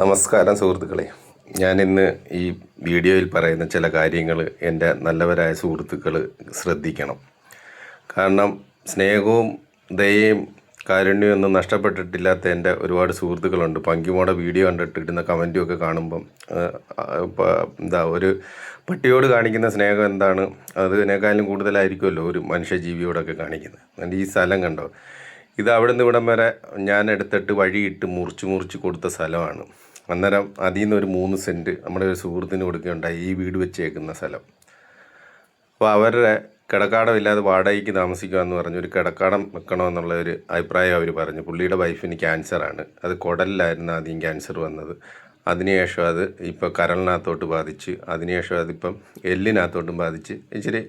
നമസ്കാരം സുഹൃത്തുക്കളെ. ഞാൻ ഇന്ന് ഈ വീഡിയോയിൽ പറയുന്ന ചില കാര്യങ്ങൾ എന്റെ നല്ലവരായ സുഹൃത്തുക്കൾ ശ്രദ്ധിക്കണം. കാരണം സ്നേഹവും ദയയും കാരുണ്യവും ഒന്നും നഷ്ടപ്പെട്ടിട്ടില്ലാത്ത എന്റെ ഒരുപാട് സുഹൃത്തുക്കളുണ്ട്. പങ്കിമോടെ വീഡിയോ കണ്ടിട്ട് ഇടുന്ന കമന്റും ഒക്കെ കാണുമ്പം എന്താ ഒരു പട്ടിയോട് കാണിക്കുന്ന സ്നേഹം എന്താണ്? അതിനേക്കാളും കൂടുതലായിരിക്കുമല്ലോ ഒരു മനുഷ്യജീവിയോടൊക്കെ കാണിക്കുന്നത്. എന്റെ ഈ സ്ഥലം കണ്ടോ? ഇത് അവിടെ നിന്ന് ഇവിടം വരെ ഞാൻ എടുത്തിട്ട് വഴിയിട്ട് മുറിച്ച് മുറിച്ച് കൊടുത്ത സ്ഥലമാണ്. അന്നേരം അതിൽ നിന്ന് ഒരു മൂന്ന് സെന്റ് നമ്മുടെ ഒരു സുഹൃത്തിന് കൊടുക്കുകയുണ്ടായി ഈ വീട് വെച്ചേക്കുന്ന സ്ഥലം. അപ്പോൾ അവരുടെ കിടക്കാടമില്ലാതെ വാടകയ്ക്ക് താമസിക്കുക എന്ന് പറഞ്ഞ് ഒരു കിടക്കാടം വെക്കണമെന്നുള്ള ഒരു അഭിപ്രായം അവർ പറഞ്ഞു. പുള്ളിയുടെ വൈഫിന് ക്യാൻസറാണ് അത് കുടലിലായിരുന്നു ആദ്യം ക്യാൻസർ വന്നത്. അതിനുശേഷം അത് ഇപ്പോൾ കരളിനകത്തോട്ട് ബാധിച്ച് അതിനുശേഷം അതിപ്പം എല്ലിനകത്തോട്ടും ബാധിച്ച് ഇച്ചിരി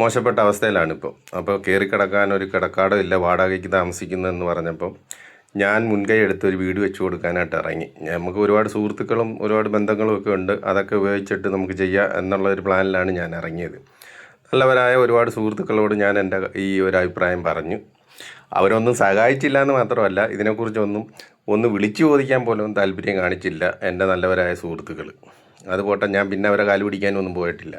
മോശപ്പെട്ട അവസ്ഥയിലാണ് ഇപ്പോൾ അപ്പോൾ കയറി കിടക്കാൻ ഒരു കിടക്കാടം ഇല്ല വാടകയ്ക്ക് താമസിക്കുന്നതെന്ന് പറഞ്ഞപ്പം ഞാൻ മുൻകൈ എടുത്ത് ഒരു വീട് വെച്ച് കൊടുക്കാനായിട്ട് ഇറങ്ങി. നമുക്ക് ഒരുപാട് സുഹൃത്തുക്കളും ഒരുപാട് ബന്ധങ്ങളും ഒക്കെ ഉണ്ട്. അതൊക്കെ ഉപയോഗിച്ചിട്ട് നമുക്ക് ചെയ്യാം എന്നുള്ള ഒരു പ്ലാനിലാണ് ഞാൻ ഇറങ്ങിയത്. നല്ലവരായ ഒരുപാട് സുഹൃത്തുക്കളോട് ഞാൻ എന്റെ ഈ ഒരു അഭിപ്രായം പറഞ്ഞു. അവരൊന്നും സഹായിച്ചില്ല എന്ന് മാത്രമല്ല ഇതിനെക്കുറിച്ചൊന്നും ഒന്ന് വിളിച്ചു ചോദിക്കാൻ പോലും താല്പര്യം കാണിച്ചില്ല എന്റെ നല്ലവരായ സുഹൃത്തുക്കൾ. അതുപോട്ടെ ഞാൻ പിന്നെ അവരെ കാൽ പിടിക്കാനൊന്നും പോയിട്ടില്ല.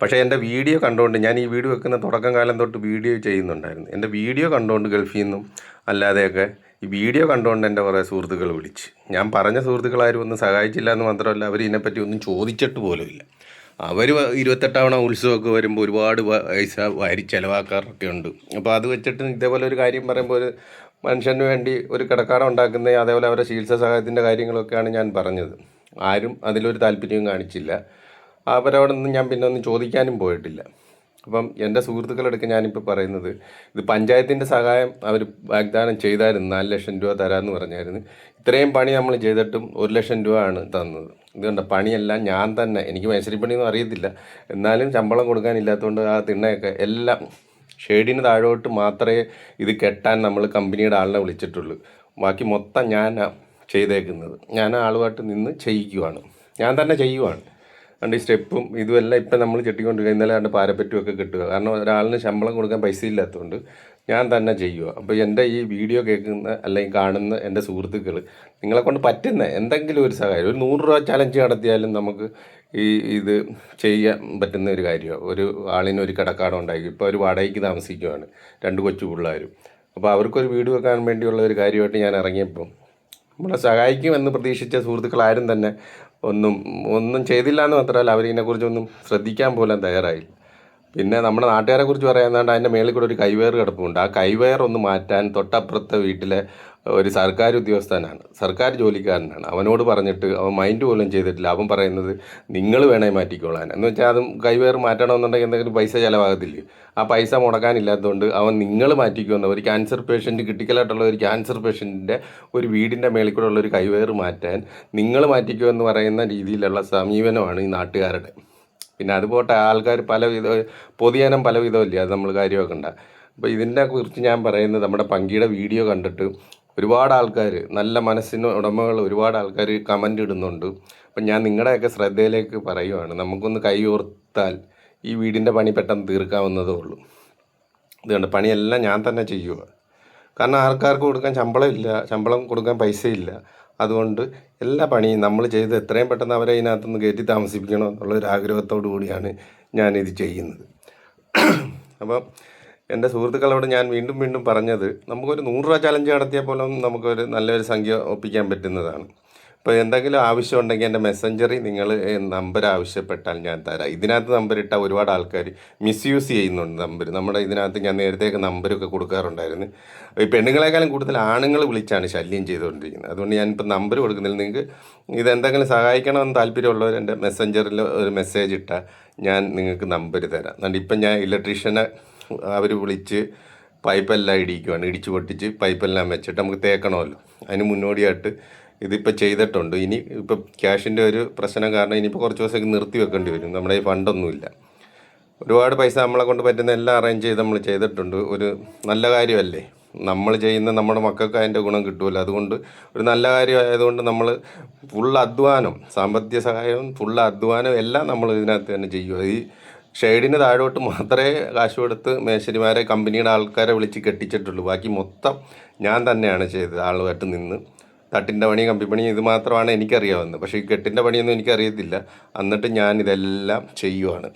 പക്ഷേ എന്റെ വീഡിയോ കണ്ടുകൊണ്ട് ഞാൻ ഈ വീഡിയോ വെക്കുന്ന തുടക്കം കാലം തൊട്ട് വീഡിയോ ചെയ്യുന്നുണ്ടായിരുന്നു. എന്റെ വീഡിയോ കണ്ടുകൊണ്ട് ഗൾഫിൽ നിന്നും അല്ലാതെയൊക്കെ ഈ വീഡിയോ കണ്ടുകൊണ്ട് എന്റെ കുറേ സുഹൃത്തുക്കൾ വിളിച്ച്. ഞാൻ പറഞ്ഞ സുഹൃത്തുക്കളാരും ഒന്നും സഹായിച്ചില്ല എന്ന് മാത്രമല്ല അവർ ഇതിനെപ്പറ്റി ഒന്നും ചോദിച്ചിട്ട് പോലുമില്ല അവർ ഇരുപത്തെട്ടാവണ ഉത്സവമൊക്കെ വരുമ്പോൾ ഒരുപാട് പൈസ വാരി ചിലവാക്കാറൊക്കെ ഉണ്ട്. അപ്പോൾ അത് വെച്ചിട്ട് ഇതേപോലെ ഒരു കാര്യം പറയുമ്പോൾ ഒരു മനുഷ്യന് വേണ്ടി ഒരു കിടക്കാട ഉണ്ടാക്കുന്ന അതേപോലെ അവരുടെ ചികിത്സാ സഹായത്തിന്റെ കാര്യങ്ങളൊക്കെയാണ് ഞാൻ പറഞ്ഞത്. ആരും അതിലൊരു താല്പര്യവും കാണിച്ചില്ല. അവരോടൊന്നും ഞാൻ പിന്നെ ഒന്നും ചോദിക്കാനും പോയിട്ടില്ല. അപ്പം എന്റെ സുഹൃത്തുക്കളെടുക്കാൻ ഞാനിപ്പോൾ പറയുന്നത് ഇത് പഞ്ചായത്തിന്റെ സഹായം അവർ വാഗ്ദാനം ചെയ്തായിരുന്നു നാല് ലക്ഷം രൂപ തരാമെന്ന് പറഞ്ഞായിരുന്നു. ഇത്രയും പണി നമ്മൾ ചെയ്തിട്ടും ഒരു ലക്ഷം രൂപ ആണ് തന്നത് ഇതുകൊണ്ട് പണിയെല്ലാം ഞാൻ തന്നെ എനിക്ക് മേശരിപ്പണിയൊന്നും അറിയത്തില്ല. എന്നാലും ശമ്പളം കൊടുക്കാനില്ലാത്തതുകൊണ്ട് ആ തിണ്ണയൊക്കെ എല്ലാം ഷെയ്ഡിന് താഴോട്ട് മാത്രമേ ഇത് കെട്ടാൻ നമ്മൾ കമ്പനിയുടെ ആളിനെ വിളിച്ചിട്ടുള്ളൂ. ബാക്കി മൊത്തം ഞാനാണ് ചെയ്തേക്കുന്നത്. ഞാൻ ആളുമായിട്ട് നിന്ന് ചെയ്യിക്കുവാണ്. ഞാൻ തന്നെ ചെയ്യുവാണ്. രണ്ട് സ്റ്റെപ്പും ഇതുമെല്ലാം ഇപ്പം നമ്മൾ ചെട്ടിക്കൊണ്ടിരിക്കുക. ഇന്നലെ രണ്ട് പാരപ്പറ്റുമൊക്കെ കിട്ടുക. കാരണം ഒരാളിന് ശമ്പളം കൊടുക്കാൻ പൈസ ഇല്ലാത്തതുകൊണ്ട് ഞാൻ തന്നെ ചെയ്യുക. അപ്പോൾ എന്റെ ഈ വീഡിയോ കേൾക്കുന്ന അല്ലെങ്കിൽ കാണുന്ന എന്റെ സുഹൃത്തുക്കൾ നിങ്ങളെ കൊണ്ട് പറ്റുന്ന എന്തെങ്കിലും ഒരു സഹായം ഒരു നൂറ് രൂപ ചലഞ്ച് നടത്തിയാലും നമുക്ക് ഈ ഇത് ചെയ്യാൻ പറ്റുന്ന ഒരു കാര്യമാണ്. ഒരു ആളിന് ഒരു കിടക്കാടം ഉണ്ടാക്കി ഇപ്പോൾ ഒരു വാടകയ്ക്ക് താമസിക്കുവാണ് രണ്ട് കൊച്ചു പിള്ളേരും. അപ്പോൾ അവർക്കൊരു വീട് വെക്കാൻ വേണ്ടിയുള്ള ഒരു കാര്യമായിട്ട് ഞാൻ ഇറങ്ങിയപ്പം നമ്മളെ സഹായിക്കുമെന്ന് പ്രതീക്ഷിച്ച സുഹൃത്തുക്കൾ ആരും തന്നെ ഒന്നും ഒന്നും ചെയ്തില്ല എന്ന് മാത്രമല്ല അവരിതിനെക്കുറിച്ചൊന്നും ശ്രദ്ധിക്കാൻ പോലും തയ്യാറായില്ല. പിന്നെ നമ്മുടെ നാട്ടുകാരെ കുറിച്ച് പറയാന്നാണ്ട് അതിന്റെ മേളിൽ കൂടെ ഒരു കൈവയർ കിടപ്പുണ്ട്. ആ കൈവയർ ഒന്ന് മാറ്റാൻ തൊട്ടപ്പുറത്തെ വീട്ടിലെ ഒരു സർക്കാർ ഉദ്യോഗസ്ഥനാണ്. സർക്കാർ ജോലിക്കാരനാണ്. അവനോട് പറഞ്ഞിട്ട് അവൻ മൈൻഡ് പോലും ചെയ്തിട്ടില്ല. അവൻ പറയുന്നത് നിങ്ങൾ വേണേ മാറ്റിക്കോളാൻ. എന്ന് വെച്ചാൽ അതും കൈവേറി മാറ്റണമെന്നുണ്ടെങ്കിൽ എന്തെങ്കിലും പൈസ ചിലവാകത്തില്ലേ? ആ പൈസ മുടക്കാനില്ലാത്തതുകൊണ്ട് അവൻ നിങ്ങൾ മാറ്റിക്കുമെന്ന് ഒരു ക്യാൻസർ പേഷ്യന്റ് ക്രിട്ടിക്കലായിട്ടുള്ള ഒരു ക്യാൻസർ പേഷ്യന്റിന്റെ ഒരു വീടിന്റെ മേളിൽ കൂടെ ഉള്ള ഒരു മാറ്റാൻ നിങ്ങൾ മാറ്റിക്കുമെന്ന് പറയുന്ന രീതിയിലുള്ള സമീപനമാണ് ഈ നാട്ടുകാരുടെ. പിന്നെ അതുപോട്ടെ ആൾക്കാർ പല വിധ പൊതുജനം പല വിധമല്ലേ അത് നമ്മൾ കാര്യമാക്കണ്ട. അപ്പോൾ ഇതിനെ കുറിച്ച് ഞാൻ പറയുന്നത് നമ്മുടെ പങ്കിയുടെ വീഡിയോ കണ്ടിട്ട് ഒരുപാട് ആൾക്കാർ നല്ല മനസ്സിന് ഉടമകൾ ഒരുപാട് ആൾക്കാർ കമന്റ് ഇടുന്നുണ്ട്. അപ്പം ഞാൻ നിങ്ങളുടെയൊക്കെ ശ്രദ്ധയിലേക്ക് പറയുവാണ്. നമുക്കൊന്ന് കൈ ഓർത്താൽ ഈ വീടിന്റെ പണി പെട്ടെന്ന് തീർക്കാവുന്നതേ ഉള്ളൂ. ഇതുകൊണ്ട് പണിയെല്ലാം ഞാൻ തന്നെ ചെയ്യുക കാരണം ആൾക്കാർക്ക് കൊടുക്കാൻ ശമ്പളം ഇല്ല ശമ്പളം കൊടുക്കാൻ പൈസയില്ല. അതുകൊണ്ട് എല്ലാ പണിയും നമ്മൾ ചെയ്ത് എത്രയും പെട്ടെന്ന് അവരെ ഇതിനകത്തുനിന്ന് കയറ്റി താമസിപ്പിക്കണം എന്നുള്ളൊരു ആഗ്രഹത്തോടു കൂടിയാണ് ഞാനിത് ചെയ്യുന്നത്. അപ്പം എന്റെ സുഹൃത്തുക്കളോട് ഞാൻ വീണ്ടും വീണ്ടും പറഞ്ഞത് നമുക്കൊരു നൂറ് രൂപ ചലഞ്ച് നടത്തിയാൽ പോലും നമുക്കൊരു നല്ലൊരു സംഖ്യ ഒപ്പിക്കാൻ പറ്റുന്നതാണ്. ഇപ്പോൾ എന്തെങ്കിലും ആവശ്യമുണ്ടെങ്കിൽ എന്റെ മെസ്സഞ്ചറിൽ നിങ്ങൾ നമ്പർ ആവശ്യപ്പെട്ടാൽ ഞാൻ തരാം. ഇതിനകത്ത് നമ്പർ ഇട്ടാൽ ഒരുപാട് ആൾക്കാർ മിസ്യൂസ് ചെയ്യുന്നുണ്ട് നമ്പർ നമ്മുടെ ഇതിനകത്ത് ഞാൻ നേരത്തെയൊക്കെ നമ്പരൊക്കെ കൊടുക്കാറുണ്ടായിരുന്നു. ഈ പെണ്ണുങ്ങളെക്കാളും കൂടുതൽ ആണുങ്ങൾ വിളിച്ചാണ് ശല്യം ചെയ്തുകൊണ്ടിരിക്കുന്നത്. അതുകൊണ്ട് ഞാനിപ്പോൾ നമ്പർ കൊടുക്കുന്നില്ല. നിങ്ങൾക്ക് ഇതെന്തെങ്കിലും സഹായിക്കണമെന്ന് താല്പര്യമുള്ളവർ എന്റെ മെസ്സഞ്ചറിൽ ഒരു മെസ്സേജ് ഇട്ടാൽ ഞാൻ നിങ്ങൾക്ക് നമ്പർ തരാം. അതുകൊണ്ട് ഇപ്പം ഞാൻ ഇലക്ട്രീഷ്യനെ അവർ വിളിച്ച് പൈപ്പെല്ലാം ഇടിക്കുവാണ്. ഇടിച്ചു പൊട്ടിച്ച് പൈപ്പെല്ലാം വെച്ചിട്ട് നമുക്ക് തേക്കണമല്ലോ. അതിന് മുന്നോടിയായിട്ട് ഇതിപ്പോൾ ചെയ്തിട്ടുണ്ട്. ഇനി ഇപ്പം ക്യാഷിന്റെ ഒരു പ്രശ്നം കാരണം ഇനിയിപ്പോൾ കുറച്ച് ദിവസത്തേക്ക് നിർത്തി വെക്കേണ്ടി വരും. നമ്മുടെ ഈ ഫണ്ടൊന്നുമില്ല. ഒരുപാട് പൈസ നമ്മളെ കൊണ്ട് പറ്റുന്ന എല്ലാം അറേഞ്ച് ചെയ്ത് നമ്മൾ ചെയ്തിട്ടുണ്ട്. ഒരു നല്ല കാര്യമല്ലേ? നമ്മൾ ചെയ്യുന്ന നമ്മുടെ മക്കൾക്ക് അതിന്റെ ഗുണം കിട്ടുമല്ലോ അതുകൊണ്ട് ഒരു നല്ല കാര്യമായതുകൊണ്ട് നമ്മൾ ഫുൾ അധ്വാനം സാമ്പത്തിക സഹായവും ഫുൾ അധ്വാനം എല്ലാം നമ്മൾ ഇതിനകത്ത് തന്നെ ചെയ്യുക ഈ ഷെയ്ഡിന് താഴോട്ട് മാത്രമേ കാശ് കൊടുത്ത് മേശരിമാരെ കമ്പനിയുടെ ആൾക്കാരെ വിളിച്ച് കെട്ടിച്ചിട്ടുള്ളൂ. ബാക്കി മൊത്തം ഞാൻ തന്നെയാണ് ചെയ്തത് ആളുമായിട്ട് നിന്ന്. തട്ടിന്റെ പണി കമ്പിപ്പണി ഇത് മാത്രമാണ് എനിക്കറിയാവുന്നത്. പക്ഷേ ഈ കെട്ടിന്റെ പണിയൊന്നും എനിക്കറിയത്തില്ല. എന്നിട്ട് ഞാൻ ഇതെല്ലാം ചെയ്യുവാണ്.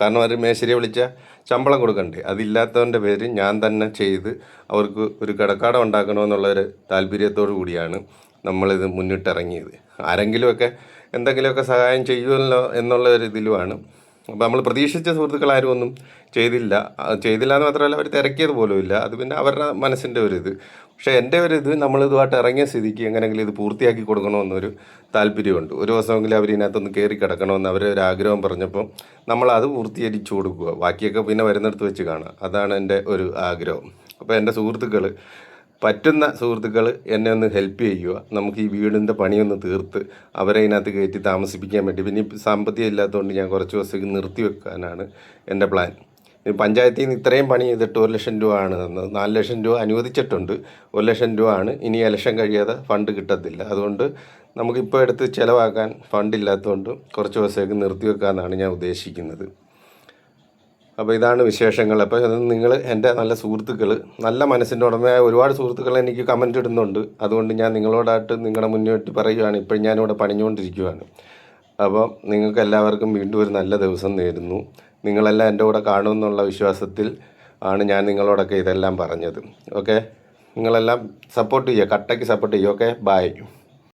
കാരണം അവർ മേശരിയെ വിളിച്ചാൽ ശമ്പളം കൊടുക്കണ്ടേ? അതില്ലാത്തവന്റെ പേര് ഞാൻ തന്നെ ചെയ്ത് അവർക്ക് ഒരു കിടക്കാടം ഉണ്ടാക്കണമെന്നുള്ളൊരു താല്പര്യത്തോടു കൂടിയാണ് നമ്മളിത് മുന്നിട്ടിറങ്ങിയത്. ആരെങ്കിലുമൊക്കെ എന്തെങ്കിലുമൊക്കെ സഹായം ചെയ്യുമല്ലോ എന്നുള്ള ഒരു ഇതിലുമാണ് അപ്പോൾ നമ്മൾ പ്രതീക്ഷിച്ച സുഹൃത്തുക്കൾ ആരും ഒന്നും ചെയ്തില്ല. ചെയ്തില്ല എന്ന് മാത്രമല്ല അവർ തിരക്കിയത് പോലും ഇല്ല. അത് പിന്നെ അവരുടെ മനസ്സിന്റെ ഒരു ഇത്. പക്ഷേ എന്റെ ഒരു ഇത് നമ്മൾ ഇതുമായിട്ട് ഇറങ്ങിയ സ്ഥിതിക്ക് എങ്ങനെയെങ്കിലും ഇത് പൂർത്തിയാക്കി കൊടുക്കണമെന്നൊരു താല്പര്യമുണ്ട്. ഒരു ദിവസമെങ്കിലും അവർ ഇതിനകത്തൊന്ന് കയറി കിടക്കണമെന്ന് അവരെ ഒരു ആഗ്രഹം പറഞ്ഞപ്പോൾ നമ്മളത് പൂർത്തീകരിച്ചു കൊടുക്കുക. ബാക്കിയൊക്കെ പിന്നെ വരുന്നിടത്ത് വെച്ച് കാണാം അതാണ് എന്റെ ഒരു ആഗ്രഹം. അപ്പോൾ എന്റെ സുഹൃത്തുക്കൾ പറ്റുന്ന സുഹൃത്തുക്കൾ എന്നെ ഒന്ന് ഹെൽപ്പ് ചെയ്യുക. നമുക്ക് ഈ വീടിന്റെ പണിയൊന്ന് തീർത്ത് അവരെ ഇതിനകത്ത് കയറ്റി താമസിപ്പിക്കാൻ വേണ്ടി. പിന്നെ സാമ്പത്തികം ഇല്ലാത്തതുകൊണ്ട് ഞാൻ കുറച്ച് ദിവസത്തേക്ക് നിർത്തി വെക്കാനാണ് എന്റെ പ്ലാൻ പഞ്ചായത്തിൽ നിന്ന് ഇത്രയും പണി ചെയ്തിട്ട് ഒരു ലക്ഷം രൂപ ആണ് തന്നത്. നാല് ലക്ഷം രൂപ അനുവദിച്ചിട്ടുണ്ട്. ഒരു ലക്ഷം രൂപ ആണ് ഇനി ഇലക്ഷൻ കഴിയാതെ ഫണ്ട് കിട്ടത്തില്ല. അതുകൊണ്ട് നമുക്കിപ്പോൾ എടുത്ത് ചിലവാക്കാൻ ഫണ്ട് ഇല്ലാത്തതുകൊണ്ട് കുറച്ച് ദിവസത്തേക്ക് നിർത്തി വെക്കാമെന്നാണ് ഞാൻ ഉദ്ദേശിക്കുന്നത്. അപ്പോൾ ഇതാണ് വിശേഷങ്ങൾ. അപ്പോൾ നിങ്ങൾ എന്റെ നല്ല സുഹൃത്തുക്കൾ നല്ല മനസ്സിന്റെ ഉടമയായ ഒരുപാട് സുഹൃത്തുക്കൾ എനിക്ക് കമന്റ് ഇടുന്നുണ്ട്. അതുകൊണ്ട് ഞാൻ നിങ്ങളോടായിട്ട് നിങ്ങളുടെ മുന്നോട്ട് പറയുകയാണ്. ഇപ്പോഴും ഞാനിവിടെ പണിഞ്ഞുകൊണ്ടിരിക്കുകയാണ് അപ്പോൾ നിങ്ങൾക്ക് എല്ലാവർക്കും വീണ്ടും ഒരു നല്ല ദിവസം നേരുന്നു. നിങ്ങളെല്ലാം എന്റെ കൂടെ കാണുമെന്നുള്ള വിശ്വാസത്തിൽ ആണ് ഞാൻ നിങ്ങളോടൊക്കെ ഇതെല്ലാം പറഞ്ഞത്. ഓക്കെ? നിങ്ങളെല്ലാം സപ്പോർട്ട് ചെയ്യുക. കട്ടയ്ക്ക് സപ്പോർട്ട് ചെയ്യുക. ഓക്കെ? ബായ്